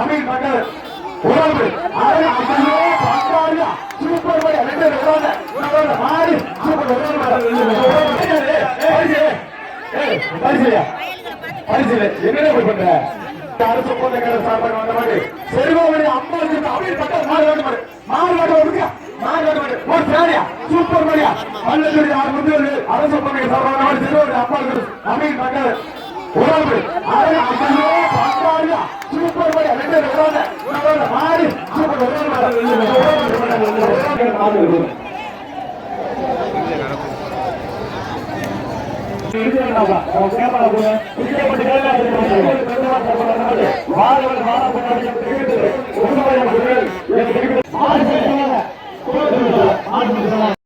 அமீன் மக்கள் உறவு அது ஐயோ பங்காளியா சூப்பர் படி ரெண்டு விரோத விரோத மாறி சூப்பர் பரிசு. பரிசு. என்ன போய் பண்ற? அரசு போதைக்கார சாப்பாடு வந்த மாதிரி. செல்வமணி அம்மா இருக்கு அமீன் மக்கள் மாறு வாடு மாறு மாறு வாடு வருங்க மாறு வாடு மாறு ஒரு சாரியா. சூப்பர் மரியா பல்லூரி ஆறு முதியோர் அரசு போதைக்கார சாப்பாடு செல்வமணி அம்மா இருக்கு அமீன் மக்கள் உறவு அது ஐயோ பங்காளியா சூப்பர் படி ரெண்டு விரோத விரோத கேமரா சூப்பர்